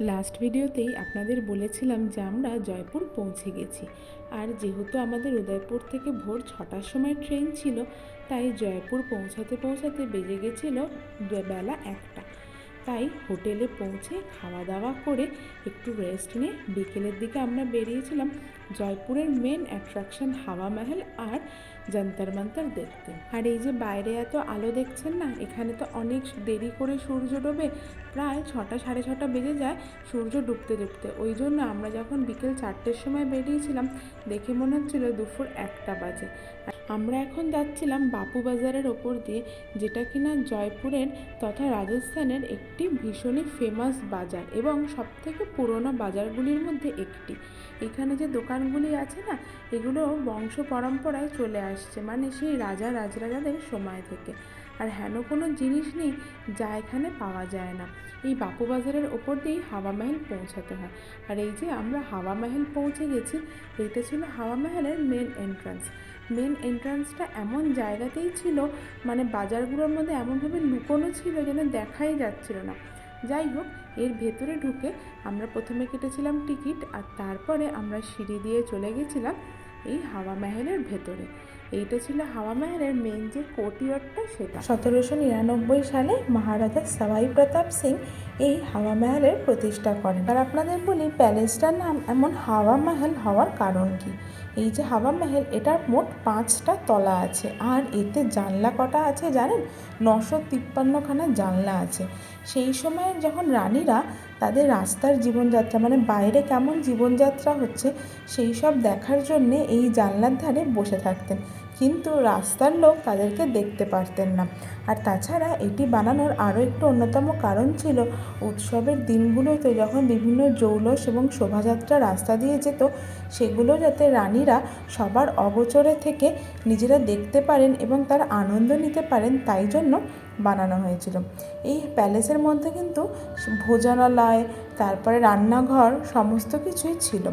Last ভিডিওতেই আপনাদের বলেছিলাম যে আমরা জয়পুর পৌঁছে গেছি। আর যেহেতু আমাদের উদয়পুর থেকে ভোর ছটার সময় ট্রেন ছিল, তাই জয়পুর পৌঁছাতে পৌঁছাতে বেজে গেছিল বেলা একটা। তাই হোটেলে পৌঁছে খাওয়া দাওয়া করে একটু রেস্ট নিয়ে বিকেলের দিকে আমরা বেরিয়েছিলাম। জয়পুরের মেন অ্যাট্রাকশন হাওয়া মহল আর যন্তর মন্তর দেখতে। আর এই যে বাইরে এত আলো দেখছেন না, এখানে তো অনেক দেরি করে সূর্য ডোবে, প্রায় ছটা, সাড়ে ছটা বেজে যায় সূর্য ডুবতে ডুবতে। ওই জন্য আমরা যখন বিকেল চারটের সময় বেরিয়েছিলাম, দেখে মনে হচ্ছিল দুপুর একটা বাজে। আমরা এখন যাচ্ছিলাম বাপু বাজারের ওপর দিয়ে, যেটা কিনা জয়পুরের তথা রাজস্থানের একটি ভীষণই ফেমাস বাজার এবং সবথেকে পুরোনো বাজারগুলির মধ্যে একটি। এখানে যে দোকানগুলি আছে না, এগুলো বংশ পরম্পরায় চলে আসছে। মানে সেই রাজা রাজরাজাদের সময় থেকে। আর হেন কোনো জিনিস নেই যা এখানে পাওয়া যায় না। এই বাপু বাজারের ওপর দিয়েই হাওয়া মহল পৌঁছাতে হয়। আর এই যে আমরা হাওয়া মহল পৌঁছে গেছি, এটা ছিল হাওয়া মহলের মেন এন্ট্রান্স মেন এন্ট্রান্সটা এমন জায়গাতেই ছিল মানে বাজারগুলোর মধ্যে এমনভাবে লুকোনো ছিল যেন দেখাই যাচ্ছিল না। যাই হোক, এর ভেতরে ঢুকে আমরা প্রথমে কেটেছিলাম টিকিট আর তারপরে আমরা সিঁড়ি দিয়ে চলে গেছিলাম এই হাওয়া মহলের ভেতরে। এইটা ছিল হাওয়া মহলের মেন যে কোর্টিয়ারটা সেটা। সতেরোশো নিরানব্বই সালে মহারাজা সবাই প্রতাপ সিং এই হাওয়া মহলের প্রতিষ্ঠা করেন। আর আপনাদের বলি প্যালেসটার নাম এমন হাওয়া মহল হওয়ার কারণ কি? এই যে হাওয়া মহল এটার মোট পাঁচটা তলা আছে। আর এতে জানলা কটা আছে জানেন? নশো তিপ্পান্নখানা জানলা আছে। সেই সময় যখন রানীরা তাদের রাস্তার জীবনযাত্রা মানে বাইরে কেমন জীবনযাত্রা হচ্ছে, সেই সব দেখার জন্যে এই জানলার ধারে বসে থাকতেন। কিন্তু রাস্তার লোক তাদেরকে দেখতে পারতেন না। আর তাছাড়া এটি বানানোর আরও একটু অন্যতম কারণ ছিল উৎসবের দিনগুলোতে যখন বিভিন্ন জৌলস এবং শোভাযাত্রা রাস্তা দিয়ে যেত, সেগুলো যাতে রানীরা সবার অগোচরে থেকে নিজেরা দেখতে পারেন এবং তার আনন্দ নিতে পারেন তাই জন্য বানানো হয়েছিল। এই প্যালেসের মধ্যে কিন্তু ভোজনালয়, তারপরে রান্নাঘর সমস্ত কিছুই ছিল।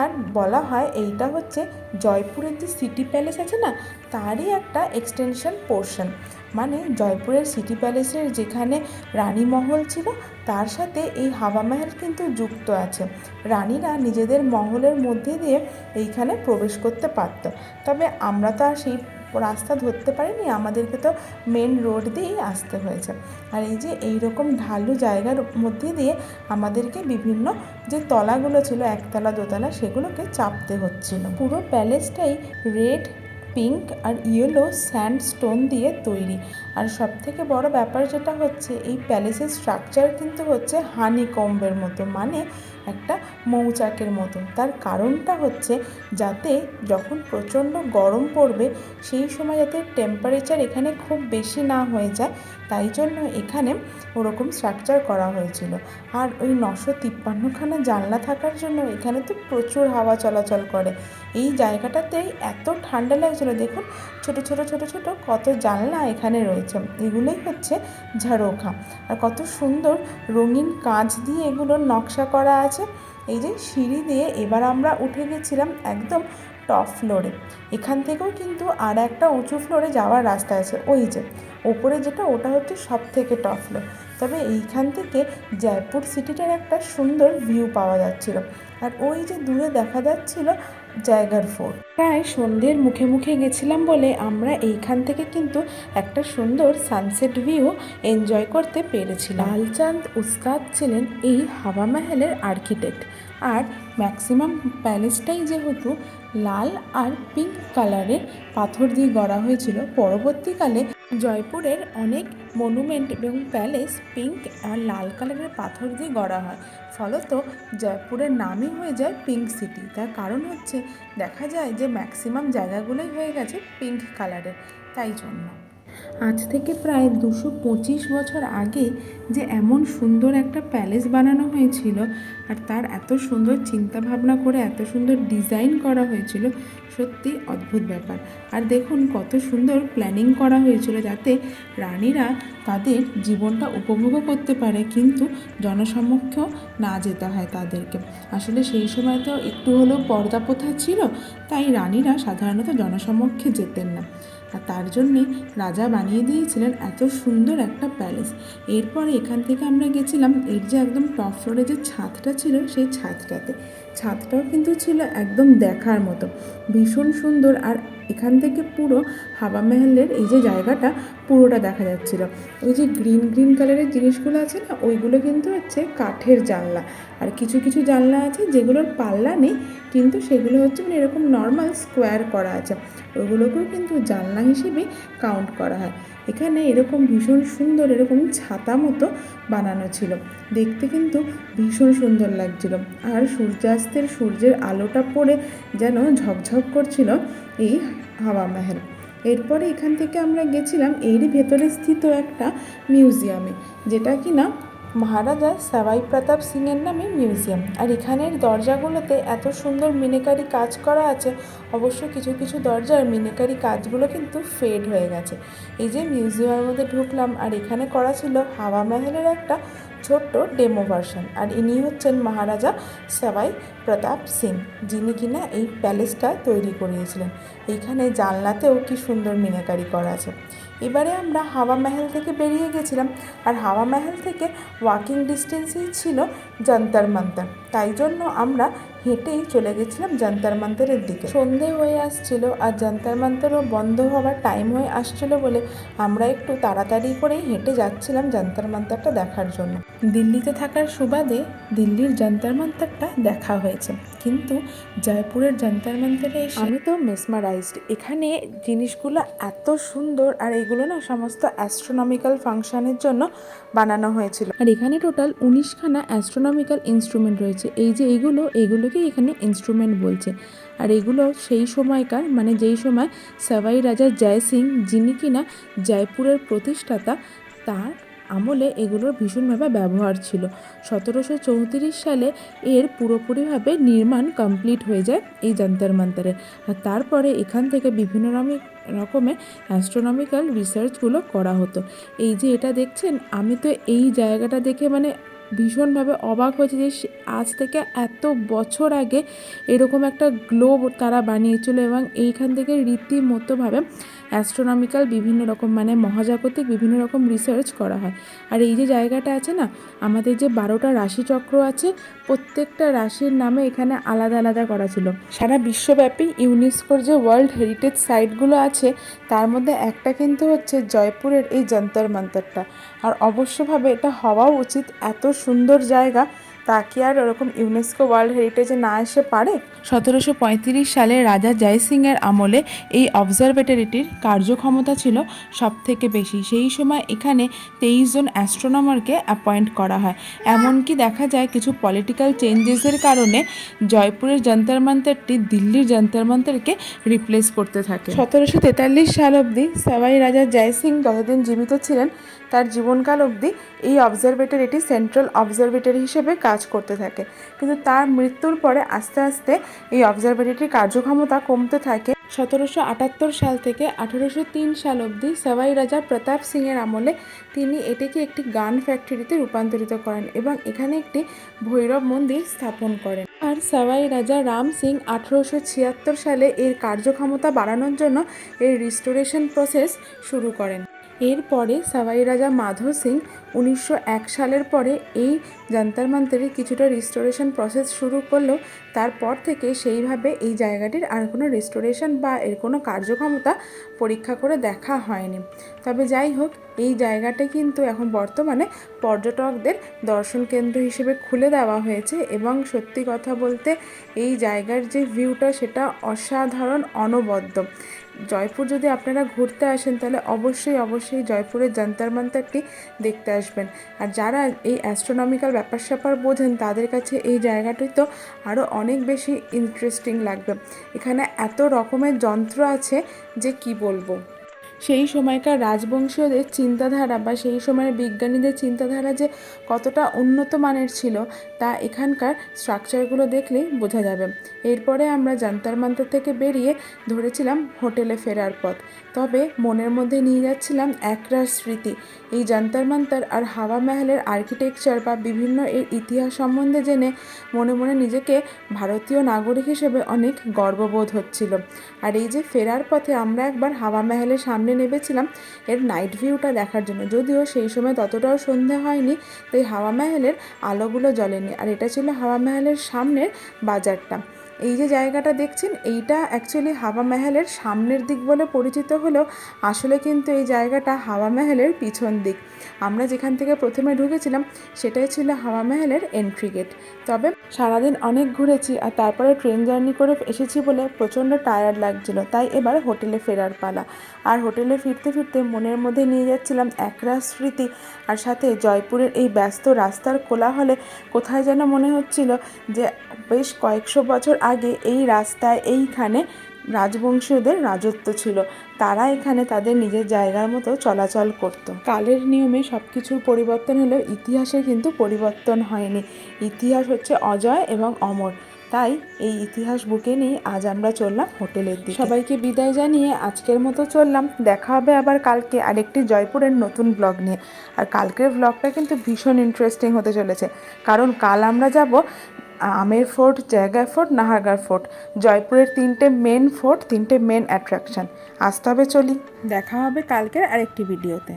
আর বলা হয় এইটা হচ্ছে জয়পুরের যে সিটি প্যালেস আছে না, তারই একটা এক্সটেনশন পোর্শন। মানে জয়পুরের সিটি প্যালেসের যেখানে রানী মহল ছিল, তার সাথে এই হাওয়া মহল কিন্তু যুক্ত আছে। রানীরা নিজেদের মহলের মধ্যে দিয়ে এইখানে প্রবেশ করতে পারত। তবে আমরা তো আর সেই রাস্তা ধরতে পারিনি, আমাদেরকে তো মেন রোড দিয়েই আসতে হয়েছে। আর এই যে এই রকম ঢালু জায়গার মধ্যে দিয়ে আমাদেরকে বিভিন্ন যে তলাগুলো ছিল, একতলা, দোতলা, সেগুলোকে চাপতে হচ্ছিল। পুরো প্যালেসটাই রেড পিঙ্ক আর ইয়েলো স্যান্ডস্টোন দিয়ে তৈরি। আর সব থেকে বড় ব্যাপার যেটা হচ্ছে, এই প্যালেসের স্ট্রাকচার কিন্তু হচ্ছে হানিকম্বের মতো। মানে একটা মৌচাকের মতো তার কারণটা হচ্ছে যাতে যখন প্রচণ্ড গরম পড়বে, সেই সময় যাতে টেম্পারেচার এখানে খুব বেশি না হয়ে যায়। তাই জন্য এখানে ওরকম স্ট্রাকচার করা হয়েছিল। আর ওই নশো তিপ্পান্নখানা জানলা থাকার জন্য এখানে তো প্রচুর হাওয়া চলাচল করে। এই জায়গাটাতেই এত ঠান্ডা লাগছিল, দেখুন ছোট ছোট ছোট ছোট কত জানলা এখানে রয়েছে। এগুলোই হচ্ছে ঝাড়োখা আর কত সুন্দর রঙিন কাঁচ দিয়ে এগুলোর নকশা করা আছে। এই যে সিঁড়ি দিয়ে এবার আমরা উঠে গেছিলাম একদম টপ ফ্লোরে এখান থেকেও কিন্তু আর একটা উঁচু ফ্লোরে যাওয়ার রাস্তা আছে। ওই যে, ওপরে যেটা, ওটা হচ্ছে সব থেকে টপ ফ্লোর তবে এইখান থেকে জয়পুর সিটিটার একটা সুন্দর ভিউ পাওয়া যাচ্ছিল। আর ওই যে দূরে দেখা যাচ্ছিল জায়গার ফোর্ট প্রায় সন্ধ্যের মুখে মুখে গেছিলাম বলে আমরা এইখান থেকে কিন্তু একটা সুন্দর সানসেট ভিউ এনজয় করতে পেরেছিলাম। লালচাঁদ উস্তাদ ছিলেন এই হাওয়া মহলের আর্কিটেক্ট আর ম্যাক্সিমাম প্যালেসটাই যেহেতু লাল আর পিঙ্ক কালারের পাথর দিয়ে গড়া হয়েছিল। পরবর্তীকালে জয়পুরের অনেক মনুমেন্ট এবং প্যালেস পিঙ্ক আর লাল কালারের পাথর দিয়ে গড়া হয়। ফলত জয়পুরের নামই হয়ে যায় পিঙ্ক সিটি। তার কারণ হচ্ছে, দেখা যায় যে ম্যাক্সিমাম জায়গাগুলোই হয়ে গেছে পিঙ্ক কালারের। তাই জন্য। আজ থেকে প্রায় দুশো পঁচিশ বছর আগে যে এমন সুন্দর একটা প্যালেস বানানো হয়েছিল আর তার এত সুন্দর চিন্তা ভাবনা করে এত সুন্দর ডিজাইন করা হয়েছিল, সত্যি অদ্ভুত ব্যাপার। আর দেখুন কত সুন্দর প্ল্যানিং করা হয়েছিল যাতে রানীরা তাদের জীবনটা উপভোগও করতে পারে, কিন্তু জনসমক্ষেও না যেতে হয় তাদেরকে। আসলে সেই সময় তো একটু হলেও পর্দা প্রথা ছিল, তাই রানীরা সাধারণত জনসমক্ষে যেতেন না। আর তার জন্যে রাজা বানিয়ে দিয়েছিলেন এত সুন্দর একটা প্যালেস। এরপরে এখান থেকে আমরা গেছিলাম, এর যে একদম টপ ফ্লোরে যে ছাদটা ছিল, সেই ছাদটাতে। ছাদটাও কিন্তু ছিল একদম দেখার মতো। ভীষণ সুন্দর আর এখান থেকে পুরো হাওয়া মহলের এই যে জায়গাটা পুরোটা দেখা যাচ্ছিল। ওই যে গ্রিন গ্রিন কালারের জিনিসগুলো আছে না, ওইগুলো কিন্তু হচ্ছে কাঠের জানলা। আর কিছু কিছু জানলা আছে যেগুলোর পাল্লা নেই, কিন্তু সেগুলো হচ্ছে মানে এরকম নর্মাল স্কোয়ার করা আছে। ওগুলোকেও কিন্তু জানলা হিসেবে কাউন্ট করা হয়। এখানে এরকম ভীষণ সুন্দর এরকম ছাতা মতো বানানো ছিল। দেখতে কিন্তু ভীষণ সুন্দর লাগছিল। আর সূর্যাস্তের সূর্যের আলোটা পড়ে যেন ঝকঝক করছিল এই হাওয়া মহল। এরপরে এখান থেকে আমরা গেছিলাম এরই ভেতরে স্থিত একটা মিউজিয়ামে, যেটা কি না মহারাজা সাবাই প্রতাপ সিংয়ের নামে মিউজিয়াম। আর এখানের দরজাগুলোতে এত সুন্দর মিনেকারি কাজ করা আছে, অবশ্য কিছু কিছু দরজার মিনেকারি কাজগুলো কিন্তু ফেড হয়ে গেছে। এই যে মিউজিয়ামের মধ্যে ঢুকলাম, আর এখানে করা ছিল হাওয়া মহলের একটা ছোট্ট ডেমো ভার্সন। আর ইনি হচ্ছেন মহারাজা সেবাই প্রতাপ সিং, যিনি কিনা এই প্যালেসটা তৈরি করিয়েছিলেন। এইখানে জানলাতেও কি সুন্দর মিনাকারি করা আছে। এবারে আমরা হাওয়া মহল থেকে বেরিয়ে গেছিলাম, আর হাওয়া মহল থেকে ওয়াকিং ডিস্টেন্সেই ছিল জান্তার মান্তার তাই জন্য আমরা হেঁটেই চলে গেছিলাম যন্তর মন্তরের দিকে। সন্ধে হয়ে আসছিল আর যন্তর মন্তরও বন্ধ হওয়ার টাইম হয়ে আসছিল বলে আমরা একটু তাড়াতাড়ি করেই হেঁটে যাচ্ছিলাম যন্তর মন্তরটা দেখার জন্য। দিল্লিতে থাকার সুবাদে দিল্লির যন্তর মন্তরটা দেখা হয়েছে। কিন্তু জয়পুরের যন্তর মন্তরে আমি তো মেসমারাইজড এখানে জিনিসগুলো এত সুন্দর আর এগুলো না সমস্ত অ্যাস্ট্রোনমিক্যাল ফাংশনের জন্য বানানো হয়েছিল। আর এখানে টোটাল উনিশখানা অ্যাস্ট্রোনমিক্যাল ইনস্ট্রুমেন্ট রয়েছে। এই যে এইগুলো এইগুলোকেই এখানে ইনস্ট্রুমেন্ট বলছে। আর এগুলো সেই সময়কার মানে যেই সময় সাবাই রাজা জয় সিং যিনি কিনা জয়পুরের প্রতিষ্ঠাতা তার আমলে এগুলোর ভীষণভাবে ব্যবহার ছিল। সতেরোশো চৌত্রিশ সালে এর পুরোপুরিভাবে নির্মাণ কমপ্লিট হয়ে যায় এই যন্তর মন্তরের আর তারপরে এখান থেকে বিভিন্ন রকমের রকমের অ্যাস্ট্রোনমিক্যাল রিসার্চগুলো করা হতো। এই যে এটা দেখছেন, আমি তো এই জায়গাটা দেখে মানে ভীষণভাবে অবাক হয়েছে যে আজ থেকে এত বছর আগে এরকম একটা গ্লোব তারা বানিয়েছিল এবং এইখান থেকে রীতিমতোভাবে অ্যাস্ট্রোনমিক্যাল বিভিন্ন রকম মানে মহাজাগতিক বিভিন্ন রকম রিসার্চ করা হয়। আর এই যে জায়গাটা আছে না, আমাদের যে বারোটা রাশিচক্র আছে, প্রত্যেকটা রাশির নামে এখানে আলাদা আলাদা করা ছিল। সারা বিশ্বব্যাপী ইউনেস্কোর যে ওয়ার্ল্ড হেরিটেজ সাইটগুলো আছে, তার মধ্যে একটা কিন্তু হচ্ছে জয়পুরের এই যন্তর মন্তরটা আর অবশ্যভাবে এটা হওয়াও উচিত, এত সুন্দর জায়গা তা কি আর ওরকম ইউনেস্কো ওয়ার্ল্ড হেরিটেজে না এসে পারে? সতেরোশো পঁয়ত্রিশ সালে রাজা জয় সিংয়ের আমলে এই অবজারভেটরিটির কার্যক্ষমতা ছিল সব থেকে বেশি। সেই সময় এখানে তেইশ জন অ্যাস্ট্রোনমারকে অ্যাপয়েন্ট করা হয়। এমনকি দেখা যায় কিছু পলিটিক্যাল চেঞ্জেসের কারণে জয়পুরের যন্তর মন্তরটি দিল্লির যন্তর মন্তরকে রিপ্লেস করতে থাকে। সতেরোশো তেতাল্লিশ সাল অবধি সাবাই রাজা জয় সিং যতদিন জীবিত ছিলেন তার জীবনকাল অবধি এই অবজারভেটরিটি সেন্ট্রাল অবজারভেটরি হিসেবে কাজ করতে থাকে। কিন্তু তার মৃত্যুর পরে আস্তে আস্তে এই অবজারভেটরিটির কার্যক্ষমতা কমতে থাকে। সতেরোশো আটাত্তর সাল থেকে আঠেরোশো তিন সাল অবধি সবাই রাজা প্রতাপ সিংয়ের আমলে তিনি এটিকে একটি গান ফ্যাক্টরিতে রূপান্তরিত করেন এবং এখানে একটি ভৈরব মন্দির স্থাপন করেন। আর সবাই রাজা রাম সিং আঠেরোশো ছিয়াত্তর সালে এর কার্যক্ষমতা বাড়ানোর জন্য এর রিস্টোরেশন প্রসেস শুরু করেন। এরপরে সাবাই রাজা মাধব সিং উনিশশো এক সালের পরে এই যন্তর মন্তরের কিছুটা রিস্টোরেশন প্রসেস শুরু করলেও তারপর থেকে সেইভাবে এই জায়গাটির আর কোনো রিস্টোরেশন বা এর কোনো কার্যক্ষমতা পরীক্ষা করে দেখা হয়নি। তবে যাই হোক, এই জায়গাটা কিন্তু এখন বর্তমানে পর্যটকদের দর্শন কেন্দ্র হিসেবে খুলে দেওয়া হয়েছে এবং সত্যি কথা বলতে এই জায়গার যে ভিউটা সেটা অসাধারণ, অনবদ্য। জয়পুর যদি আপনারা ঘুরতে আসেন, তাহলে অবশ্যই অবশ্যই জয়পুরের যন্তর মন্তরটি দেখতে আসবেন। আর যারা এই অ্যাস্ট্রোনমিক্যাল ব্যাপার স্যাপার বোঝেন, তাদের কাছে এই জায়গাটি তো আরও অনেক বেশি ইন্টারেস্টিং লাগবে। এখানে এত রকমের যন্ত্র আছে যে কি বলব? সেই সময়কার রাজবংশীয়দের চিন্তাধারা বা সেই সময়ের বিজ্ঞানীদের চিন্তাধারা যে কতটা উন্নত মানের ছিল, তা এখানকার স্ট্রাকচারগুলো দেখলেই বোঝা যাবে। এরপরে আমরা জান্তার মান্তার থেকে বেরিয়ে ধরেছিলাম হোটেলে ফেরার পথ। তবে মনের মধ্যে নিয়ে যাচ্ছিলাম একরাশ স্মৃতি। এই জান্তার মান্তার আর হাওয়া মহলের আর্কিটেকচার বা বিভিন্ন এর ইতিহাস সম্বন্ধে জেনে মনে মনে নিজেকে ভারতীয় নাগরিক হিসেবে অনেক গর্ববোধ হচ্ছিল। আর এই যে ফেরার পথে আমরা একবার হাওয়া মহলের সামনে নেমেছিলাম, এর নাইট ভিউটা দেখার জন্য। যদিও সেই সময় ততটাও সন্ধে হয়নি, তাই হাওয়া মহলের আলোগুলো জ্বলেনি। আর এটা ছিল হাওয়া মহলের সামনের বাজারটা। এই যে জায়গাটা দেখছেন, এইটা অ্যাকচুয়ালি হাওয়া মহলের সামনের দিক বলে পরিচিত হলেও আসলে কিন্তু এই জায়গাটা হাওয়া মহলের পিছন দিক। আমরা যেখান থেকে প্রথমে ঢুকেছিলাম, সেটাই ছিল হাওয়া মহলের এন্ট্রি গেট তবে সারাদিন অনেক ঘুরেছি আর তারপরে ট্রেন জার্নি করে এসেছি বলে প্রচণ্ড টায়ার্ড লাগছিল, তাই এবার হোটেলে ফেরার পালা। আর হোটেলে ফিরতে ফিরতে মনের মধ্যে নিয়ে যাচ্ছিলাম একরা স্মৃতি আর সাথে জয়পুরের এই ব্যস্ত রাস্তার কোলাহলে কোথায় যেন মনে হচ্ছিল যে বেশ কয়েকশো বছর আগে এই রাস্তায় এইখানে রাজবংশীয়দের রাজত্ব ছিল। তারা এখানে তাদের নিজের জায়গার মতো চলাচল করত। কালের নিয়মে সব কিছুর পরিবর্তন হলেও ইতিহাসে কিন্তু পরিবর্তন হয়নি। ইতিহাস হচ্ছে অজয় এবং অমর। তাই এই ইতিহাস বুকে নিয়ে আজ আমরা চললাম হোটেলের দিকে। সবাইকে বিদায় জানিয়ে আজকের মতো চললাম। দেখা হবে আবার কালকে আরেকটি জয়পুরের নতুন ব্লগ নিয়ে। আর কালকের ব্লগটা কিন্তু ভীষণ ইন্টারেস্টিং হতে চলেছে। কারণ কাল আমরা যাব আমের ফোর্ট জায়গা ফোর্ট, নাহারগার ফোর্ট। জয়পুরের তিনটে মেন ফোর্ট তিনটে মেন অ্যাট্রাকশন আসতে হবে চলি। দেখা হবে কালকের আরেকটি ভিডিওতে